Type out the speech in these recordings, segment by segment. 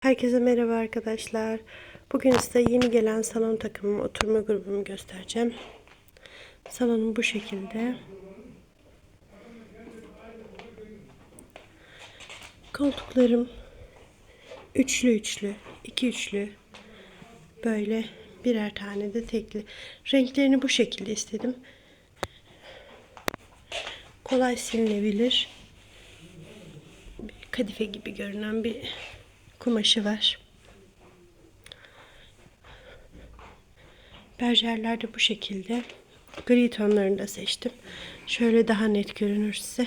Herkese merhaba arkadaşlar. Bugün size yeni gelen salon takımım, oturma grubumu göstereceğim. Salonum bu şekilde. Koltuklarım üçlü üçlü, iki üçlü. Böyle birer tane de tekli. Renklerini bu şekilde istedim. Kolay silinebilir. Kadife gibi görünen bir kumaşı var. Berjerler de bu şekilde. Gri tonlarını da seçtim. Şöyle daha net görünür size.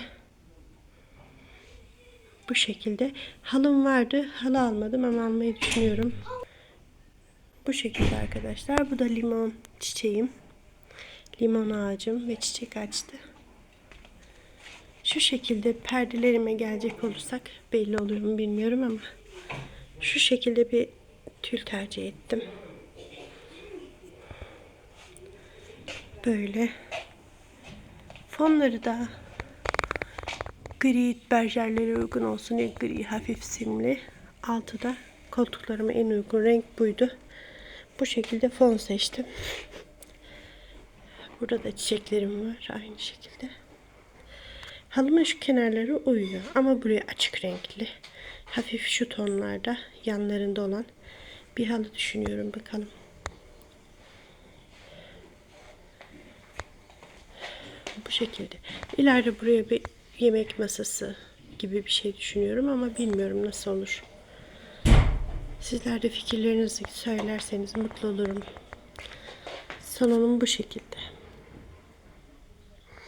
Bu şekilde. Halım vardı. Halı almadım ama almayı düşünüyorum. Bu şekilde arkadaşlar. Bu da limon çiçeğim. Limon ağacım ve çiçek açtı. Şu şekilde perdelerime gelecek olursak belli olur mu bilmiyorum ama şu şekilde bir tül tercih ettim. Böyle. Fonları da gri berjerlere uygun olsun diye gri hafif simli. Altı da koltuklarıma en uygun renk buydu. Bu şekilde fon seçtim. Burada da çiçeklerim var aynı şekilde. Halımın şu kenarları uyuyor ama buraya açık renkli. Hafif şu tonlarda yanlarında olan bir halı düşünüyorum bakalım. Bu şekilde. İleride buraya bir yemek masası gibi bir şey düşünüyorum ama bilmiyorum nasıl olur. Sizler de fikirlerinizi söylerseniz mutlu olurum. Salonum bu şekilde.